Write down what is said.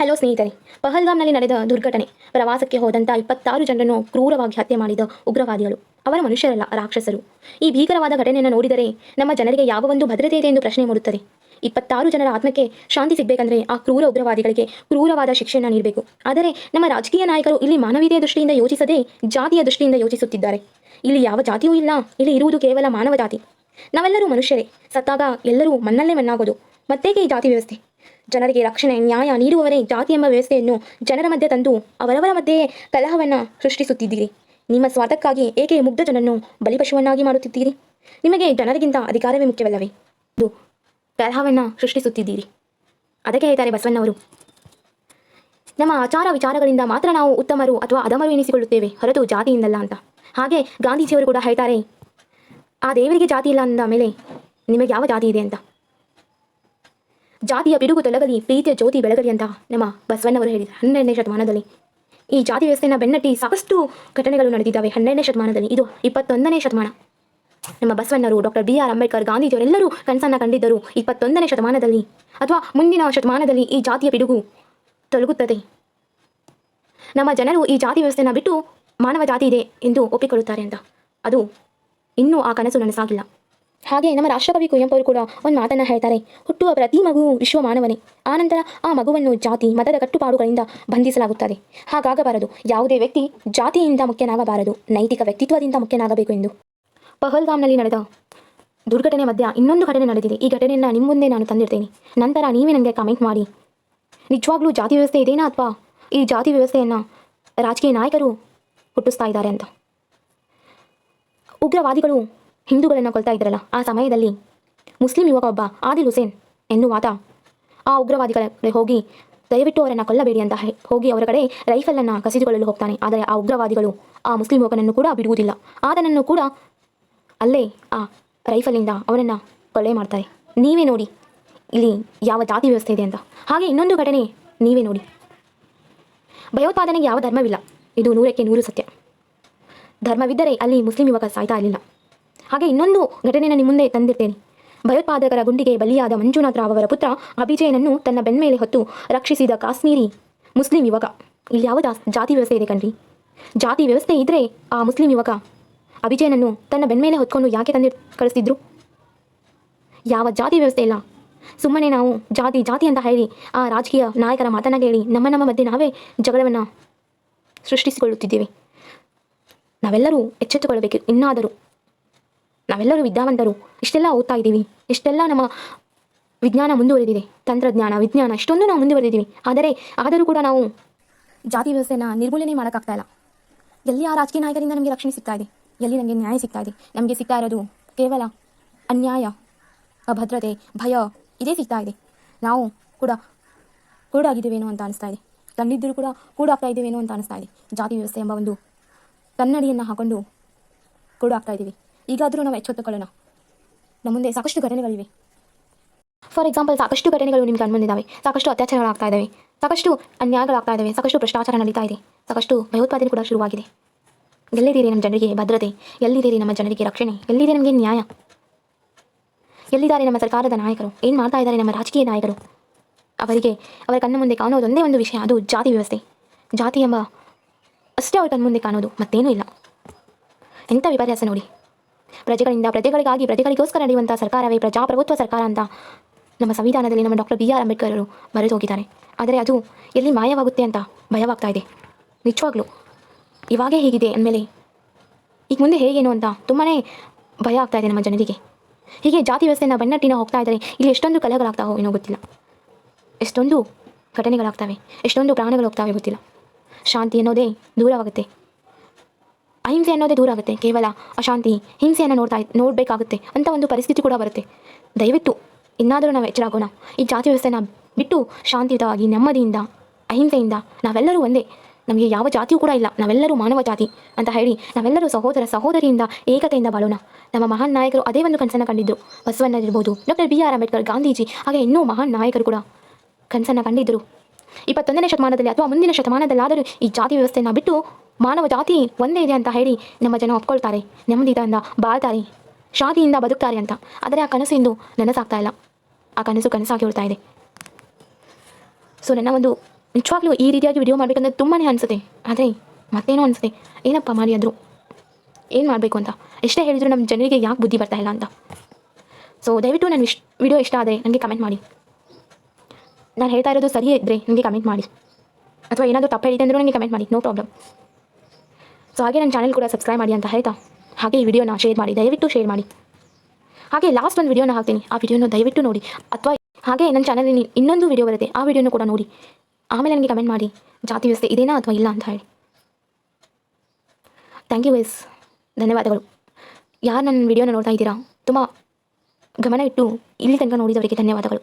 Hello ಸ್ನೇಹಿತರೆ, ಪಹಲ್ಗಾಮ್ನಲ್ಲಿ ನಡೆದ ದುರ್ಘಟನೆ ಪ್ರವಾಸಕ್ಕೆ ಹೋದಂಥ ಇಪ್ಪತ್ತಾರು ಜನರನ್ನು ಕ್ರೂರವಾಗಿ ಹತ್ಯೆ ಮಾಡಿದ ಉಗ್ರವಾದಿಗಳು. ಅವರ ಮನುಷ್ಯರಲ್ಲ, ರಾಕ್ಷಸರು. ಈ ಭೀಕರವಾದ ಘಟನೆಯನ್ನು ನೋಡಿದರೆ ನಮ್ಮ ಜನರಿಗೆ ಯಾವ ಒಂದು ಭದ್ರತೆ ಇದೆ ಎಂದು ಪ್ರಶ್ನೆ ಮೂಡುತ್ತದೆ. ಇಪ್ಪತ್ತಾರು ಜನರ ಆತ್ಮಕ್ಕೆ ಶಾಂತಿ ಸಿಗಬೇಕಂದ್ರೆ ಆ ಕ್ರೂರ ಉಗ್ರವಾದಿಗಳಿಗೆ ಕ್ರೂರವಾದ ಶಿಕ್ಷೆಯನ್ನು ನೀಡಬೇಕು. ಆದರೆ ನಮ್ಮ ರಾಜಕೀಯ ನಾಯಕರು ಇಲ್ಲಿ ಮಾನವೀಯ ದೃಷ್ಟಿಯಿಂದ ಯೋಚಿಸದೆ ಜಾತಿಯ ದೃಷ್ಟಿಯಿಂದ ಯೋಚಿಸುತ್ತಿದ್ದಾರೆ. ಇಲ್ಲಿ ಯಾವ ಜಾತಿಯೂ ಇಲ್ಲ, ಇಲ್ಲಿ ಇರುವುದು ಕೇವಲ ಮಾನವ ಜಾತಿ. ನಾವೆಲ್ಲರೂ ಮನುಷ್ಯರೇ. ಸತ್ತಾಗ ಎಲ್ಲರೂ ಮಣ್ಣಲ್ಲೇ ಮಣ್ಣಾಗೋದು. ಮತ್ತೇಕೆ ಈ ಜಾತಿ ವ್ಯವಸ್ಥೆ? ಜನರಿಗೆ ರಕ್ಷಣೆ, ನ್ಯಾಯ ನೀಡುವವರೇ ಜಾತಿ ಎಂಬ ವ್ಯವಸ್ಥೆಯನ್ನು ಜನರ ಮಧ್ಯೆ ತಂದು ಅವರವರ ಮಧ್ಯೆ ಕಲಹವನ್ನು ಸೃಷ್ಟಿಸುತ್ತಿದ್ದೀರಿ. ನಿಮ್ಮ ಸ್ವಾರ್ಥಕ್ಕಾಗಿ ಏಕೆ ಮುಗ್ಧ ಜನನ್ನು ಬಲಿಪಶುವನ್ನಾಗಿ ಮಾಡುತ್ತಿದ್ದೀರಿ? ನಿಮಗೆ ಜನರಿಗಿಂತ ಅಧಿಕಾರವೇ ಮುಖ್ಯವಲ್ಲವೇ? ಇದು ಕಲಹವನ್ನು ಸೃಷ್ಟಿಸುತ್ತಿದ್ದೀರಿ. ಅದಕ್ಕೆ ಹೇಳ್ತಾರೆ ಬಸವಣ್ಣವರು. ನಮ್ಮ ಆಚಾರ ವಿಚಾರಗಳಿಂದ ಮಾತ್ರ ನಾವು ಉತ್ತಮರು ಅಥವಾ ಅಧಮರು ಎನಿಸಿಕೊಳ್ಳುತ್ತೇವೆ, ಹೊರತು ಜಾತಿಯಿಂದಲ್ಲ ಅಂತ. ಹಾಗೆ ಗಾಂಧೀಜಿಯವರು ಕೂಡ ಹೇಳ್ತಾರೆ, ಆ ದೇವರಿಗೆ ಜಾತಿ ಇಲ್ಲ ಅಂದ ಮೇಲೆ ನಿಮಗೆ ಯಾವ ಜಾತಿ ಇದೆ ಅಂತ. ಜಾತಿಯ ಪಿಡುಗು ತೊಲಗಲಿ, ಪ್ರೀತಿಯ ಜ್ಯೋತಿ ಬೆಳಗಲಿ ಅಂತ ನಮ್ಮ ಬಸವಣ್ಣವರು ಹೇಳಿದರು ಹನ್ನೆರಡನೇ ಶತಮಾನದಲ್ಲಿ. ಈ ಜಾತಿ ವ್ಯವಸ್ಥೆಯನ್ನು ಬೆನ್ನಟ್ಟಿ ಸಾಕಷ್ಟು ಘಟನೆಗಳು ನಡೆದಿದ್ದಾವೆ ಹನ್ನೆರಡನೇ ಶತಮಾನದಲ್ಲಿ. ಇದು ಇಪ್ಪತ್ತೊಂದನೇ ಶತಮಾನ. ನಮ್ಮ ಬಸವಣ್ಣರು, ಡಾಕ್ಟರ್ ಬಿ ಆರ್ ಅಂಬೇಡ್ಕರ್, ಗಾಂಧೀಜಿಯವರೆಲ್ಲರೂ ಕನಸನ್ನು ಕಂಡಿದ್ದರು. ಇಪ್ಪತ್ತೊಂದನೇ ಶತಮಾನದಲ್ಲಿ ಅಥವಾ ಮುಂದಿನ ಶತಮಾನದಲ್ಲಿ ಈ ಜಾತಿಯ ಪಿಡುಗು ತೊಲಗುತ್ತದೆ. ನಮ್ಮ ಜನರು ಈ ಜಾತಿ ವ್ಯವಸ್ಥೆಯನ್ನು ಬಿಟ್ಟು ಮಾನವ ಜಾತಿ ಇದೆ ಎಂದು ಒಪ್ಪಿಕೊಳ್ಳುತ್ತಾರೆ ಅಂತ. ಅದು ಇನ್ನೂ ಆ ಕನಸು ನನಸಾಗಿಲ್ಲ. ಹಾಗೆ ನಮ್ಮ ರಾಷ್ಟ್ರಕವಿ ಕುವೆಂಪು ಕೂಡ ಒಂದು ಮಾತನ್ನ ಹೇಳ್ತಾರೆ. ಹುಟ್ಟುವ ಪ್ರತಿ ಮಗು ವಿಶ್ವ ಮಾನವನೇ ಆನಂತರ ಆ ಮಗುವನ್ನು ಜಾತಿ, ಮತದ ಕಟ್ಟುಪಾಡುಗಳಿಂದ ಬಂಧಿಸಲಾಗುತ್ತದೆ. ಹಾಗಾಗಬಾರದು. ಯಾವುದೇ ವ್ಯಕ್ತಿ ಜಾತಿಯಿಂದ ಮುಖ್ಯನಾಗಬಾರದು. ನೈತಿಕ ವ್ಯಕ್ತಿತ್ವದಿಂದ ಮುಖ್ಯನಾಗಬೇಕು ಎಂದು. ಪಹಲ್ಗಾಮ್ನಲ್ಲಿ ನಡೆದ ದುರ್ಘಟನೆ ಮಧ್ಯ ಇನ್ನೊಂದು ಘಟನೆ ನಡೆದಿದೆ. ಈ ಘಟನೆಯನ್ನು ನಿಮ್ಮ ಮುಂದೆ ನಾನು ತಂದಿರ್ತೇನೆ ನಂತರ ನೀವೇ ನನಗೆ ಕಮೆಂಟ್ ಮಾಡಿ. ನಿಜವಾಗ್ಲೂ ಜಾತಿ ವ್ಯವಸ್ಥೆ ಇದೇನಾ ಅಥವಾ ಈ ಜಾತಿ ವ್ಯವಸ್ಥೆಯನ್ನು ರಾಜಕೀಯ ನಾಯಕರು ಹುಟ್ಟಿಸ್ತಾ ಇದ್ದಾರೆ ಅಂತ. ಉಗ್ರವಾದಿಗಳು ಹಿಂದೂಗಳನ್ನು ಕೊಲ್ತಾ ಇದ್ರಲ್ಲ, ಆ ಸಮಯದಲ್ಲಿ ಮುಸ್ಲಿಂ ಯುವಕ ಒಬ್ಬ ಆದಿಲ್ ಹುಸೇನ್ ಎನ್ನುವಾತ ಆ ಉಗ್ರವಾದಿಗಳ ಹೋಗಿ, ದಯವಿಟ್ಟು ಅವರನ್ನು ಕೊಲ್ಲಬೇಡಿ ಅಂತ ಹೋಗಿ ಅವರ ಕಡೆ ರೈಫಲನ್ನು ಕಸಿದುಕೊಳ್ಳಲು ಹೋಗ್ತಾನೆ. ಆದರೆ ಆ ಉಗ್ರವಾದಿಗಳು ಆ ಮುಸ್ಲಿಂ ಯುವಕನನ್ನು ಕೂಡ ಬಿಡುವುದಿಲ್ಲ. ಆತನನ್ನು ಕೂಡ ಅಲ್ಲೇ ಆ ರೈಫಲಿಂದ ಅವನನ್ನು ಕೊಲೆ ಮಾಡ್ತಾರೆ. ನೀವೇ ನೋಡಿ ಇಲ್ಲಿ ಯಾವ ಜಾತಿ ವ್ಯವಸ್ಥೆ ಇದೆ ಅಂತ. ಹಾಗೆ ಇನ್ನೊಂದು ಘಟನೆ ನೀವೇ ನೋಡಿ. ಭಯೋತ್ಪಾದನೆಗೆ ಯಾವ ಧರ್ಮವಿಲ್ಲ. ಇದು ನೂರಕ್ಕೆ ನೂರು ಸತ್ಯ. ಧರ್ಮವಿದ್ದರೆ ಅಲ್ಲಿ ಮುಸ್ಲಿಂ ಯುವಕ ಸಾಯ್ತಾ ಇರಲಿಲ್ಲ. ಹಾಗೆ ಇನ್ನೊಂದು ಘಟನೆಯನ್ನು ನಿಮ್ಮ ಮುಂದೆ ತಂದಿರ್ತೇನೆ. ಭಯೋತ್ಪಾದಕರ ಗುಂಡಿಗೆ ಬಲಿಯಾದ ಮಂಜುನಾಥ್ ರಾವ್ ಅವರ ಪುತ್ರ ಅಭಿಜಯನನ್ನು ತನ್ನ ಬೆನ್ಮೇಲೆ ಹೊತ್ತು ರಕ್ಷಿಸಿದ ಕಾಶ್ಮೀರಿ ಮುಸ್ಲಿಂ ಯುವಕ. ಇಲ್ಲಿ ಯಾವ ಜಾತಿ ವ್ಯವಸ್ಥೆ ಇದೆ ಕಣ್ರಿ? ಜಾತಿ ವ್ಯವಸ್ಥೆ ಇದ್ರೆ ಆ ಮುಸ್ಲಿಂ ಯುವಕ ಅಭಿಜಯನನ್ನು ತನ್ನ ಬೆನ್ಮೇಲೆ ಹೊತ್ಕೊಂಡು ಯಾಕೆ ತಂದಿ, ಕಳಿಸ್ತಿದ್ರು? ಯಾವ ಜಾತಿ ವ್ಯವಸ್ಥೆ ಇಲ್ಲ. ಸುಮ್ಮನೆ ನಾವು ಜಾತಿ ಜಾತಿ ಅಂತ ಹೇಳಿ ಆ ರಾಜಕೀಯ ನಾಯಕರ ಮಾತನ್ನ ಕೇಳಿ ನಮ್ಮ ನಮ್ಮ ಮಧ್ಯೆ ನಾವೇ ಜಗಳವನ್ನು ಸೃಷ್ಟಿಸಿಕೊಳ್ಳುತ್ತಿದ್ದೇವೆ. ನಾವೆಲ್ಲರೂ ಎಚ್ಚೆತ್ತುಕೊಳ್ಳಬೇಕು, ಇನ್ನಾದರೂ. ನಾವೆಲ್ಲರೂ ವಿದ್ಯಾವಂತರು. ಇಷ್ಟೆಲ್ಲ ಓದ್ತಾ ಇದ್ದೀವಿ. ಇಷ್ಟೆಲ್ಲ ನಮ್ಮ ವಿಜ್ಞಾನ ಮುಂದುವರೆದಿದೆ. ತಂತ್ರಜ್ಞಾನ, ವಿಜ್ಞಾನ, ಇಷ್ಟೊಂದು ನಾವು ಮುಂದುವರೆದಿದ್ದೀವಿ. ಆದರೆ ಆದರೂ ಕೂಡ ನಾವು ಜಾತಿ ವ್ಯವಸ್ಥೆನ ನಿರ್ಮೂಲನೆ ಮಾಡೋಕ್ಕಾಗ್ತಾ ಇಲ್ಲ. ಎಲ್ಲಿ ಆ ರಾಜಕೀಯ ನಾಯಕರಿಂದ ನಮಗೆ ರಕ್ಷಣೆ ಸಿಗ್ತಾ ಇದೆ? ಎಲ್ಲಿ ನಮಗೆ ನ್ಯಾಯ ಸಿಗ್ತಾ ಇದೆ? ನಮಗೆ ಸಿಗ್ತಾ ಇರೋದು ಕೇವಲ ಅನ್ಯಾಯ, ಅಭದ್ರತೆ, ಭಯ ಇದೇ ಸಿಗ್ತಾ ಇದೆ. ನಾವು ಕೂಡ ಕೂಡಾಗಿದ್ದೇವೇನೋ ಅಂತ ಅನಿಸ್ತಾ ಇದೆ. ಕಂಡಿದ್ದರೂ ಕೂಡ ಕೂಡಾಗ್ತಾ ಇದ್ದೇವೇನೋ ಅಂತ ಅನಿಸ್ತಾ ಇದೆ. ಜಾತಿ ವ್ಯವಸ್ಥೆ ಎಂಬ ಒಂದು ಕನ್ನಡಿಯನ್ನು ಹಾಕೊಂಡು ಕೂಡಾಗ್ತಾ ಇದ್ದೀವಿ. ಈಗಾದರೂ ನಾವು ಎಚ್ಚೆತ್ತುಕೊಳ್ಳೋಣ. ನಮ್ಮ ಮುಂದೆ ಸಾಕಷ್ಟು ಘಟನೆಗಳಿವೆ. ಫಾರ್ ಎಕ್ಸಾಂಪಲ್ ಸಾಕಷ್ಟು ಘಟನೆಗಳು ನಿಮ್ಗೆ ಕಣ್ಮುಂದಿದ್ದಾವೆ ಸಾಕಷ್ಟು ಅತ್ಯಾಚಾರಗಳಾಗ್ತಾ ಇದ್ದಾವೆ ಸಾಕಷ್ಟು ಅನ್ಯಾಯಗಳಾಗ್ತಾ ಇದ್ದಾವೆ ಸಾಕಷ್ಟು ಭ್ರಷ್ಟಾಚಾರ ನಡೀತಾ ಇದೆ ಸಾಕಷ್ಟು ಭಯೋತ್ಪಾದನೆ ಕೂಡ ಶುರುವಾಗಿದೆ. ಎಲ್ಲಿದ್ದೀರಿ ನಮ್ಮ ಜನರಿಗೆ ಭದ್ರತೆ? ಎಲ್ಲಿದ್ದೀರಿ ನಮ್ಮ ಜನರಿಗೆ ರಕ್ಷಣೆ? ಎಲ್ಲಿದೆ ನಮಗೆ ನ್ಯಾಯ? ಎಲ್ಲಿದ್ದಾರೆ ನಮ್ಮ ಸರ್ಕಾರದ ನಾಯಕರು? ಏನು ಮಾಡ್ತಾ ಇದ್ದಾರೆ ನಮ್ಮ ರಾಜಕೀಯ ನಾಯಕರು? ಅವರಿಗೆ, ಅವರ ಕಣ್ಣ ಮುಂದೆ ಕಾಣೋದು ಒಂದೇ ಒಂದು ವಿಷಯ. ಅದು ಜಾತಿ ವ್ಯವಸ್ಥೆ. ಜಾತಿ ಎಂಬ ಅಷ್ಟೇ ಅವ್ರ ಕಣ್ಣ ಮುಂದೆ ಕಾಣೋದು ಮತ್ತೇನೂ ಇಲ್ಲ. ಎಂಥ ವಿಪರ್ಯಾಸ ನೋಡಿ. ಪ್ರಜೆಗಳಿಂದ, ಪ್ರಜೆಗಳಿಗಾಗಿ, ಪ್ರಜೆಗಳಿಗೋಸ್ಕರ ನಡೆಯುವಂಥ ಸರ್ಕಾರವೇ ಪ್ರಜಾಪ್ರಭುತ್ವ ಸರ್ಕಾರ ಅಂತ ನಮ್ಮ ಸಂವಿಧಾನದಲ್ಲಿ ನಮ್ಮ ಡಾಕ್ಟರ್ ಬಿ ಆರ್ ಅಂಬೇಡ್ಕರ್ ಅವರು ಬರೆದು ಹೋಗಿದ್ದಾರೆ. ಆದರೆ ಅದು ಎಲ್ಲಿ ಮಾಯವಾಗುತ್ತೆ ಅಂತ ಭಯವಾಗ್ತಾ ಇದೆ. ನಿಜವಾಗ್ಲೂ. ಇವಾಗೇ ಹೀಗಿದೆ ಅಂದಮೇಲೆ ಈಗ ಮುಂದೆ ಹೇಗೇನು ಅಂತ ತುಂಬಾ ಭಯ ಆಗ್ತಾ ಇದೆ ನಮ್ಮ ಜನರಿಗೆ. ಹೀಗೆ ಜಾತಿ ವ್ಯವಸ್ಥೆಯನ್ನು ಬೆನ್ನಟ್ಟಿನ ಹೋಗ್ತಾ ಇದ್ದಾರೆ. ಇಲ್ಲಿ ಎಷ್ಟೊಂದು ಕಲೆಗಳಾಗ್ತಾವೋ ಏನೋ ಗೊತ್ತಿಲ್ಲ. ಎಷ್ಟೊಂದು ಘಟನೆಗಳಾಗ್ತವೆ. ಎಷ್ಟೊಂದು ಪ್ರಾಣಗಳು ಹೋಗ್ತಾವೆ ಗೊತ್ತಿಲ್ಲ. ಶಾಂತಿ ಅನ್ನೋದೇ ದೂರವಾಗುತ್ತೆ. ಅಹಿಂಸೆ ಅನ್ನೋದೇ ದೂರ ಆಗುತ್ತೆ, ಕೇವಲ ಅಶಾಂತಿ ಹಿಂಸೆಯನ್ನು ನೋಡ್ತಾ ನೋಡಬೇಕಾಗುತ್ತೆ ಅಂತ ಒಂದು ಪರಿಸ್ಥಿತಿ ಕೂಡ ಬರುತ್ತೆ. ದಯವಿಟ್ಟು ಇನ್ನಾದರೂ ನಾವು ಎಚ್ಚರಾಗೋಣ ಈ ಜಾತಿ ವ್ಯವಸ್ಥೆನ ಬಿಟ್ಟು ಶಾಂತಿಯುತವಾಗಿ, ನೆಮ್ಮದಿಯಿಂದ, ಅಹಿಂಸೆಯಿಂದ ನಾವೆಲ್ಲರೂ ಒಂದೇ. ನಮಗೆ ಯಾವ ಜಾತಿಯೂ ಕೂಡ ಇಲ್ಲ. ನಾವೆಲ್ಲರೂ ಮಾನವ ಜಾತಿ ಅಂತ ಹೇಳಿ ನಾವೆಲ್ಲರೂ ಸಹೋದರ ಸಹೋದರಿಯಿಂದ ಏಕತೆಯಿಂದ ಬಾಳೋಣ. ನಮ್ಮ ಮಹಾನ್ ನಾಯಕರು ಅದೇ ಒಂದು ಕನಸನ್ನು ಕಂಡಿದ್ದರು ಬಸವಣ್ಣರಿರ್ಬೋದು doctor B R Ambedkar, Gandhiji, ಹಾಗೆ ಇನ್ನೂ ಮಹಾನ್ ನಾಯಕರು ಕೂಡ ಕನಸನ್ನು ಕಂಡಿದ್ದರು ಇಪ್ಪತ್ತೊಂದನೇ ಶತಮಾನದಲ್ಲಿ ಅಥವಾ ಮುಂದಿನ ಶತಮಾನದಲ್ಲಾದರೂ ಈ ಜಾತಿ ವ್ಯವಸ್ಥೆಯನ್ನು ಬಿಟ್ಟು ಮಾನವ ಜಾತಿ ಒಂದೇ ಇದೆ ಅಂತ ಹೇಳಿ ನಮ್ಮ ಜನ ಒಪ್ಕೊಳ್ತಾರೆ, ನೆಮ್ಮದಿಯಿಂದ ಬಾಳ್ತಾರೆ, ಶಾಂತಿಯಿಂದ ಬದುಕ್ತಾರೆ ಅಂತ. ಆದರೆ ಆ ಕನಸು ಇಂದು ನನಸಾಗ್ತಾ ಇಲ್ಲ. ಆ ಕನಸು ಕನಸಾಗಿ ಉಳ್ತಾ ಇದೆ. ಸೊ ನನ್ನ ಒಂದು ನಿಜವಾಗ್ಲೂ ಈ ರೀತಿಯಾಗಿ ವಿಡಿಯೋ ಮಾಡಬೇಕಂದ್ರೆ ತುಂಬಾ ಅನಿಸುತ್ತೆ. ಆದರೆ ಮತ್ತೇನೋ ಅನಿಸುತ್ತೆ. ಏನಪ್ಪ ಮಾಡಿ ಅಂದರು? ಏನು ಮಾಡಬೇಕು ಅಂತ? ಎಷ್ಟೇ ಹೇಳಿದ್ರು ನಮ್ಮ ಜನರಿಗೆ ಯಾಕೆ ಬುದ್ಧಿ ಬರ್ತಾ ಇಲ್ಲ ಅಂತ? ಸೊ ದಯವಿಟ್ಟು ನನ್ನ ವಿಡಿಯೋ ಇಷ್ಟ ಆದರೆ ನನಗೆ ಕಮೆಂಟ್ ಮಾಡಿ. ನಾನು ಹೇಳ್ತಾ ಇರೋದು ಸರಿಯೇ ಇದ್ದರೆ ನನಗೆ ಕಮೆಂಟ್ ಮಾಡಿ. ಅಥವಾ ಏನಾದರೂ ತಪ್ಪು ಹೇಳಿದೆ ಅಂದರೂ ನನಗೆ ಕಮೆಂಟ್ ಮಾಡಿ. ನೋ ಪ್ರಾಬ್ಲಮ್ ಸೊ ಹಾಗೆ ನನ್ನ ಚಾನಲ್ ಕೂಡ ಸಬ್ಸ್ಕ್ರೈಬ್ ಮಾಡಿ ಅಂತ ಹೇಳ್ತಾ. ಹಾಗೆ ಈ ವಿಡಿಯೋನ ಶೇರ್ ಮಾಡಿ, ದಯವಿಟ್ಟು ಶೇರ್ ಮಾಡಿ. ಹಾಗೆ ಲಾಸ್ಟ್ ಒಂದು ವಿಡಿಯೋನ ಹಾಕ್ತೀನಿ. ಆ ವಿಡಿಯೋನ ದಯವಿಟ್ಟು ನೋಡಿ. ಅಥವಾ ಹಾಗೆ ನನ್ನ ಚಾನಲಲ್ಲಿ ಇನ್ನೊಂದು ವಿಡಿಯೋ ಬರುತ್ತೆ. ಆ ವಿಡಿಯೋನ ಕೂಡ ನೋಡಿ. ಆಮೇಲೆ ನನಗೆ ಕಮೆಂಟ್ ಮಾಡಿ. ಜಾತಿ ವ್ಯವಸ್ಥೆ ಇದೇನಾ ಅಥವಾ ಇಲ್ಲ ಅಂತ ಹೇಳಿ. ಥ್ಯಾಂಕ್ ಯು ವೈಸ್ ಧನ್ಯವಾದಗಳು. ಯಾರು ನನ್ನ ವಿಡಿಯೋನ ನೋಡ್ತಾ ಇದ್ದೀರಾ? ತುಂಬ ಗಮನ ಇಟ್ಟು ಇಲ್ಲಿ ತನಕ ನೋಡಿದವರಿಗೆ ಧನ್ಯವಾದಗಳು.